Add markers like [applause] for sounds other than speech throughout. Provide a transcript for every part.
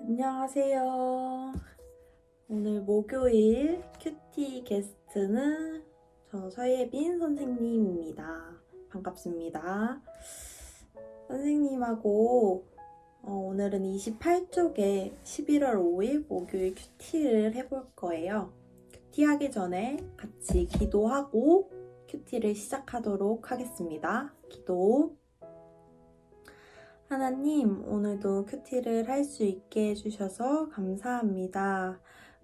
안녕하세요. 오늘 목요일 큐티 게스트는 저 서예빈 선생님입니다. 반갑습니다. 선생님하고 어, 오늘은 28쪽에 11월 5일 목요일 큐티를 해볼 거예요. 큐티 하기 전에 같이 기도하고 큐티를 시작하도록 하겠습니다. 기도. 하나님, 오늘도 큐티를 할 수 있게 해주셔서 감사합니다.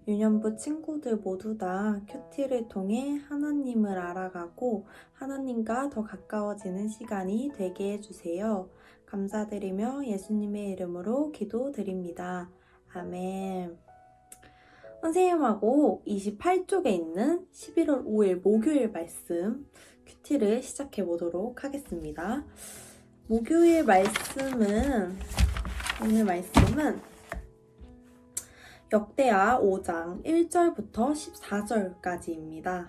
유년부 친구들 모두 다 큐티를 통해 하나님을 알아가고 하나님과 더 가까워지는 시간이 되게 해주세요. 감사드리며 예수님의 이름으로 기도드립니다. 아멘. 선생님하고 28쪽에 있는 11월 5일 목요일 말씀 큐티를 시작해 보도록 하겠습니다. 목요일 말씀은 오늘 말씀은 역대하 5장 1절부터 14절까지입니다.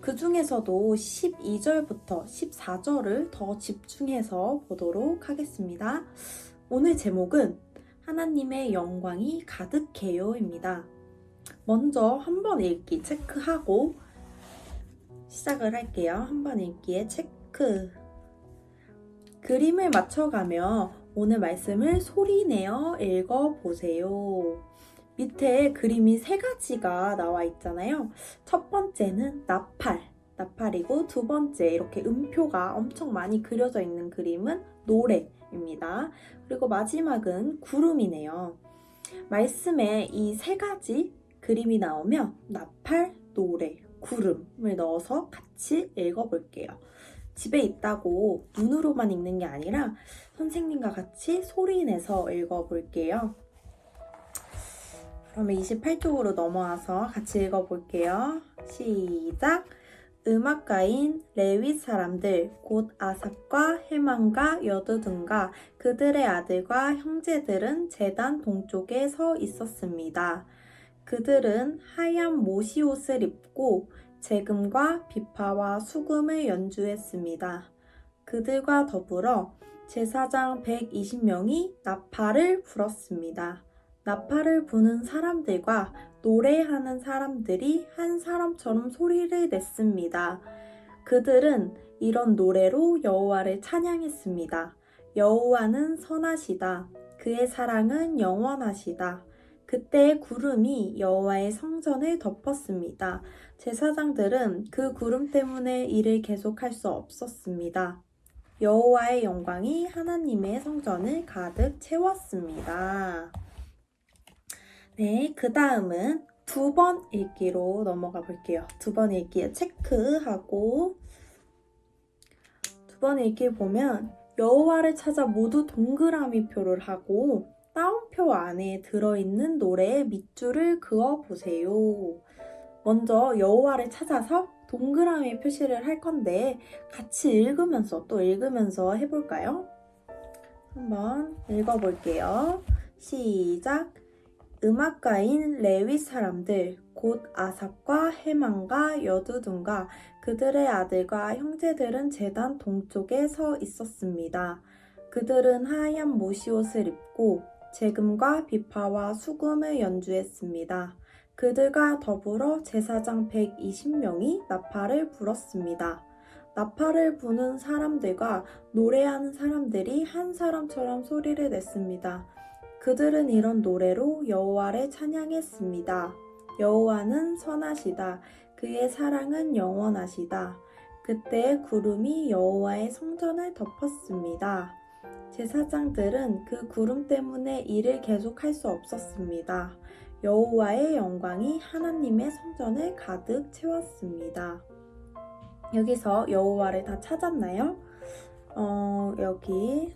그 중에서도 12절부터 14절을 더 집중해서 보도록 하겠습니다. 오늘 제목은 하나님의 영광이 가득해요입니다. 먼저 한번 읽기 체크하고 시작을 할게요. 한번 읽기에 체크. 그림을 맞춰가며 오늘 말씀을 소리내어 읽어보세요. 밑에 그림이 세 가지가 나와 있잖아요. 첫 번째는 나팔, 나팔이고 두 번째 이렇게 음표가 엄청 많이 그려져 있는 그림은 노래입니다. 그리고 마지막은 구름이네요. 말씀에 이 세 가지 그림이 나오면 나팔, 노래, 구름을 넣어서 같이 읽어볼게요. 집에 있다고 눈으로만 읽는 게 아니라 선생님과 같이 소리 내서 읽어볼게요. 그러면 28쪽으로 넘어와서 같이 읽어볼게요. 시작! 음악가인 레윗 사람들 곧 아삽과 헤만과 여두둔과 그들의 아들과 형제들은 재단 동쪽에 서 있었습니다. 그들은 하얀 모시 옷을 입고 재금과 비파와 수금을 연주했습니다. 그들과 더불어 제사장 120명이 나팔을 불었습니다. 나팔을 부는 사람들과 노래하는 사람들이 한 사람처럼 소리를 냈습니다. 그들은 이런 노래로 여호와를 찬양했습니다. 여호와는 선하시다. 그의 사랑은 영원하시다. 그때 구름이 여호와의 성전을 덮었습니다. 제사장들은 그 구름 때문에 일을 계속할 수 없었습니다. 여호와의 영광이 하나님의 성전을 가득 채웠습니다. 네, 그 다음은 두 번 읽기로 넘어가 볼게요. 두 번 읽기에 체크하고 두 번 읽기 보면 여호와를 찾아 모두 동그라미 표를 하고 따옴표 안에 들어있는 노래의 밑줄을 그어 보세요. 먼저 여호와를 찾아서 동그라미 표시를 할 건데 같이 읽으면서 또 읽으면서 해볼까요? 한번 읽어볼게요. 시작. 음악가인 레위 사람들 곧 아삽과 헤만과 여두둔과 그들의 아들과 형제들은 재단 동쪽에 서 있었습니다. 그들은 하얀 모시옷을 입고 재금과 비파와 수금을 연주했습니다. 그들과 더불어 제사장 120명이 나팔을 불었습니다. 나팔을 부는 사람들과 노래하는 사람들이 한 사람처럼 소리를 냈습니다. 그들은 이런 노래로 여호와를 찬양했습니다. 여호와는 선하시다. 그의 사랑은 영원하시다. 그때 구름이 여호와의 성전을 덮었습니다. 제사장들은 그 구름 때문에 일을 계속할 수 없었습니다. 여호와의 영광이 하나님의 성전을 가득 채웠습니다. 여기서 여호와를 다 찾았나요? 어, 여기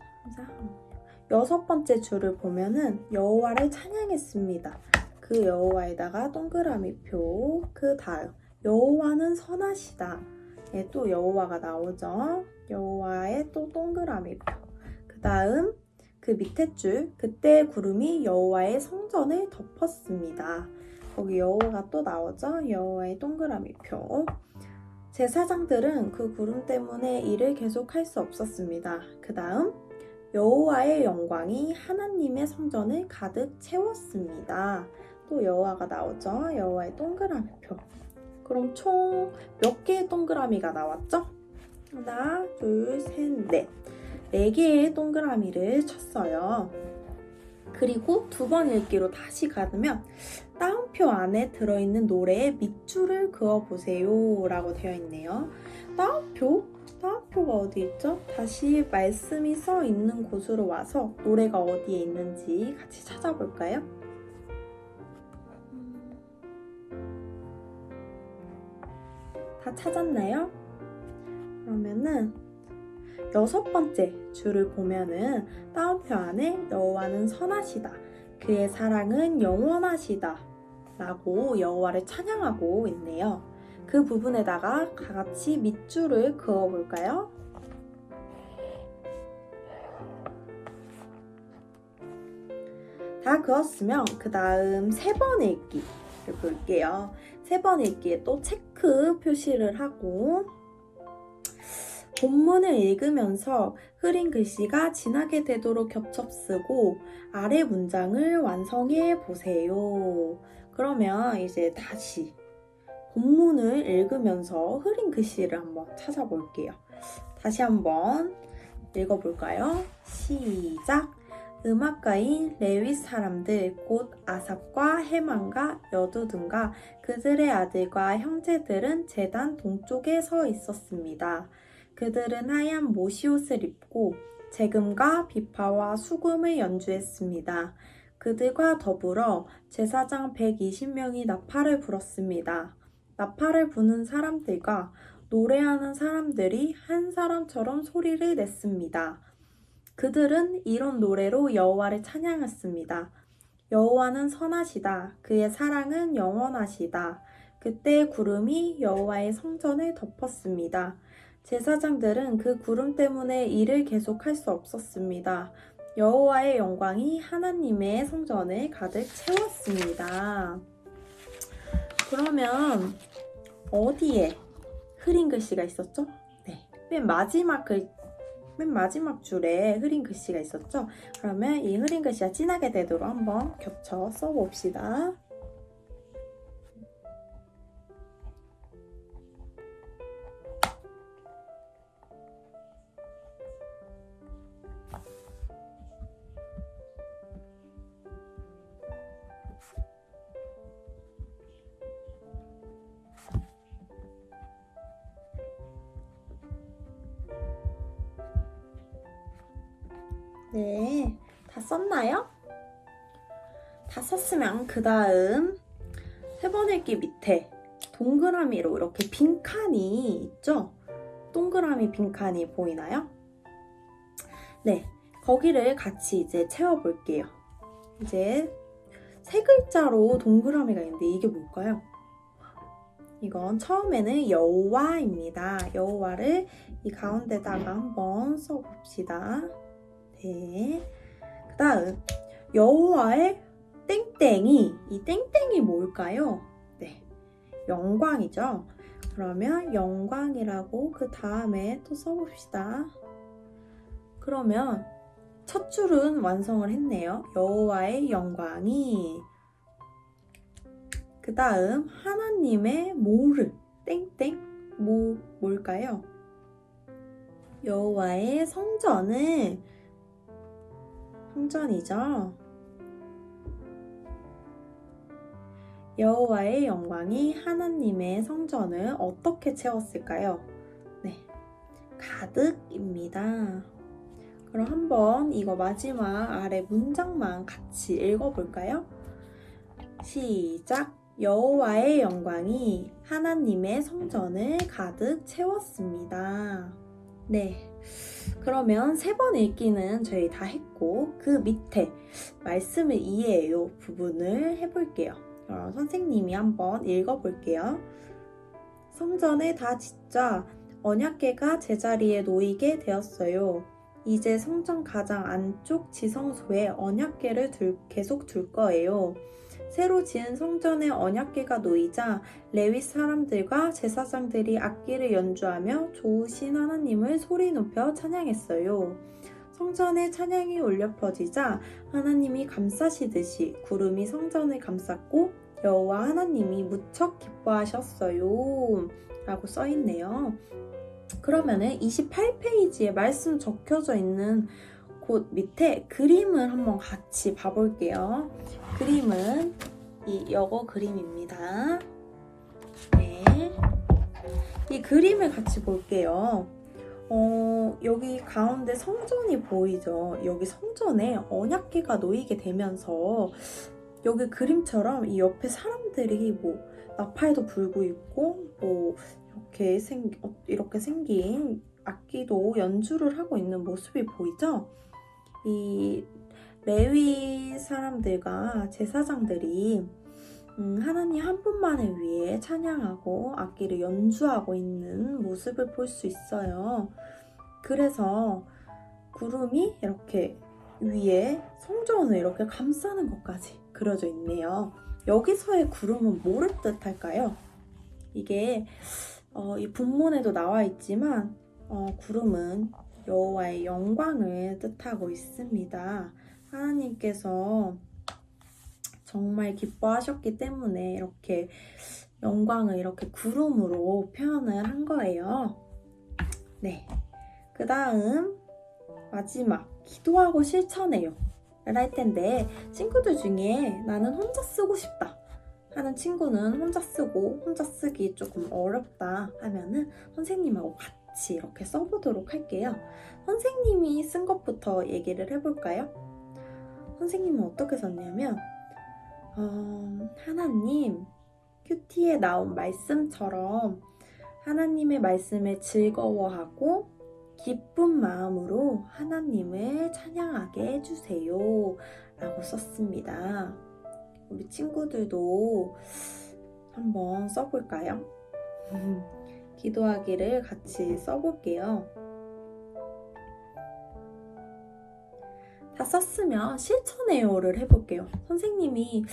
여섯 번째 줄을 보면은 여호와를 찬양했습니다. 그 여호와에다가 동그라미 표. 그 다음 여호와는 선하시다. 예, 또 여호와가 나오죠. 여호와의 또 동그라미 표. 그 다음 그 밑에 줄 그때 구름이 여호와의 성전을 덮었습니다. 거기 여호와가 또 나오죠. 여호와의 동그라미 표. 제사장들은 그 구름 때문에 일을 계속할 수 없었습니다. 그 다음 여호와의 영광이 하나님의 성전을 가득 채웠습니다. 또 여호와가 나오죠. 여호와의 동그라미 표. 그럼 총 몇 개의 동그라미가 나왔죠? 하나, 둘, 셋, 넷. 네 개의 동그라미를 쳤어요. 그리고 두 번 읽기로 다시 가면 따옴표 안에 들어있는 노래에 밑줄을 그어보세요 라고 되어 있네요. 따옴표? 따옴표가 어디 있죠? 다시 말씀이 써 있는 곳으로 와서 노래가 어디에 있는지 같이 찾아볼까요? 다 찾았나요? 그러면은 여섯 번째 줄을 보면은 따옴표 안에 여호와는 선하시다. 그의 사랑은 영원하시다. 라고 여호와를 찬양하고 있네요. 그 부분에다가 다 같이 밑줄을 그어 볼까요? 다 그었으면 그 다음 세 번 읽기를 볼게요. 세 번 읽기에 또 체크 표시를 하고 본문을 읽으면서 흐린 글씨가 진하게 되도록 겹쳐 쓰고 아래 문장을 완성해 보세요. 그러면 이제 다시 본문을 읽으면서 흐린 글씨를 한번 찾아볼게요. 다시 한번 읽어볼까요? 시작! 음악가인 레위 사람들 곧 아삽과 해만과 여두둔과 그들의 아들과 형제들은 재단 동쪽에 서 있었습니다. 그들은 하얀 모시옷을 입고 재금과 비파와 수금을 연주했습니다. 그들과 더불어 제사장 120명이 나팔을 불었습니다. 나팔을 부는 사람들과 노래하는 사람들이 한 사람처럼 소리를 냈습니다. 그들은 이런 노래로 여호와를 찬양했습니다. 여호와는 선하시다. 그의 사랑은 영원하시다. 그때 구름이 여호와의 성전을 덮었습니다. 제사장들은 그 구름 때문에 일을 계속할 수 없었습니다. 여호와의 영광이 하나님의 성전을 가득 채웠습니다. 그러면 어디에 흐린 글씨가 있었죠? 네. 맨 마지막 글, 맨 마지막 줄에 흐린 글씨가 있었죠? 그러면 이 흐린 글씨가 진하게 되도록 한번 겹쳐 써봅시다. 네, 다 썼나요? 다 썼으면 그 다음 세 번 읽기 밑에 동그라미로 이렇게 빈칸이 있죠? 동그라미 빈칸이 보이나요? 네, 거기를 같이 이제 채워볼게요. 이제 세 글자로 동그라미가 있는데 이게 뭘까요? 이건 처음에는 여호와입니다. 여호와를 이 가운데다가 한번 써봅시다. 네. 그 다음, 여호와의 땡땡이. 이 땡땡이 뭘까요? 네. 영광이죠. 그러면 영광이라고 그 다음에 또 써봅시다. 그러면 첫 줄은 완성을 했네요. 여호와의 영광이. 그 다음, 하나님의 모를. 땡땡. 뭐, 뭘까요? 여호와의 성전을 성전이죠. 여호와의 영광이 하나님의 성전을 어떻게 채웠을까요? 네, 가득입니다. 그럼 한번 이거 마지막 아래 문장만 같이 읽어볼까요? 시작. 여호와의 영광이 하나님의 성전을 가득 채웠습니다. 네. 그러면 세 번 읽기는 저희 다 했고 그 밑에 말씀을 이해해요 부분을 해볼게요. 그럼 선생님이 한번 읽어볼게요. 성전에 다 짓자 언약계가 제자리에 놓이게 되었어요. 이제 성전 가장 안쪽 지성소에 언약계를 둘, 계속 둘 거예요. 새로 지은 성전에 언약계가 놓이자 레위 사람들과 제사장들이 악기를 연주하며 좋으신 하나님을 소리 높여 찬양했어요. 성전에 찬양이 울려 퍼지자 하나님이 감싸시듯이 구름이 성전을 감쌌고 여호와 하나님이 무척 기뻐하셨어요. 라고 써 있네요. 그러면은 28페이지에 말씀 적혀져 있는 곳 밑에 그림을 한번 같이 봐볼게요. 그림은 이 여거 그림입니다. 네. 이 그림을 같이 볼게요. 어, 여기 가운데 성전이 보이죠? 여기 성전에 언약계가 놓이게 되면서 여기 그림처럼 이 옆에 사람들이 뭐 나팔도 불고 있고 뭐 이렇게 생 어, 이렇게 생긴 악기도 연주를 하고 있는 모습이 보이죠? 이 레위 사람들과 제사장들이 음, 하나님 한 분만을 위해 찬양하고 악기를 연주하고 있는 모습을 볼 수 있어요. 그래서 구름이 이렇게 위에 성전을 이렇게 감싸는 것까지 그려져 있네요. 여기서의 구름은 뭐를 뜻할까요? 이게 어, 이 분문에도 나와 있지만 어, 구름은 여호와의 영광을 뜻하고 있습니다. 하나님께서 정말 기뻐하셨기 때문에 이렇게 영광을 이렇게 구름으로 표현을 한 거예요. 네. 그 다음, 마지막, 기도하고 실천해요. 할 텐데, 친구들 중에 나는 혼자 쓰고 싶다. 하는 친구는 혼자 쓰고, 혼자 쓰기 조금 어렵다 하면은 선생님하고 같이 이렇게 써보도록 할게요. 선생님이 쓴 것부터 얘기를 해볼까요? 선생님은 어떻게 썼냐면, 어, 하나님, 큐티에 나온 말씀처럼 하나님의 말씀을 즐거워하고 기쁜 마음으로 하나님을 찬양하게 해주세요. 라고 썼습니다. 우리 친구들도 한번 써볼까요? [laughs] 기도하기를 같이 써볼게요. 다 썼으면 실천해요를 해볼게요. 선생님이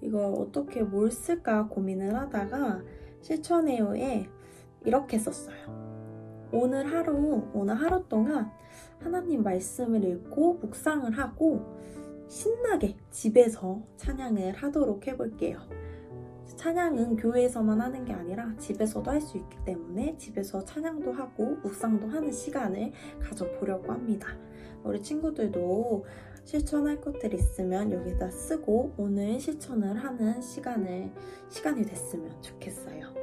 이걸 어떻게 뭘 쓸까 고민을 하다가 실천해요에 이렇게 썼어요. 오늘 하루, 오늘 하루 동안 하나님 말씀을 읽고 묵상을 하고 신나게 집에서 찬양을 하도록 해볼게요. 찬양은 교회에서만 하는 게 아니라 집에서도 할 수 있기 때문에 집에서 찬양도 하고 묵상도 하는 시간을 가져보려고 합니다. 우리 친구들도 실천할 것들 있으면 여기다 쓰고 오늘 실천을 하는 시간을 시간이 됐으면 좋겠어요.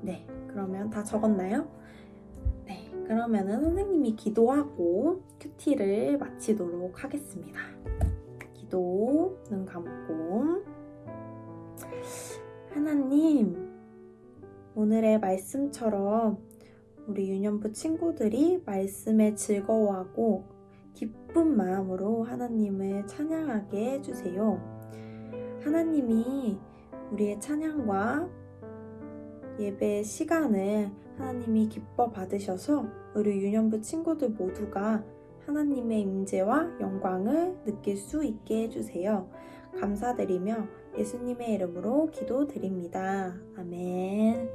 네, 그러면 다 적었나요? 네, 그러면은 선생님이 기도하고 큐티를 마치도록 하겠습니다. 기도 눈 감고 하나님 오늘의 말씀처럼 우리 유년부 친구들이 말씀에 즐거워하고 기쁜 마음으로 하나님을 찬양하게 해주세요. 하나님이 우리의 찬양과 예배 시간을 하나님이 기뻐 받으셔서 우리 유년부 친구들 모두가 하나님의 임재와 영광을 느낄 수 있게 해주세요. 감사드리며 예수님의 이름으로 기도드립니다. 아멘.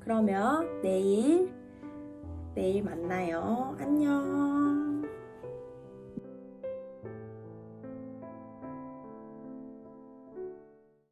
그러면 내일, 내일 만나요. 안녕.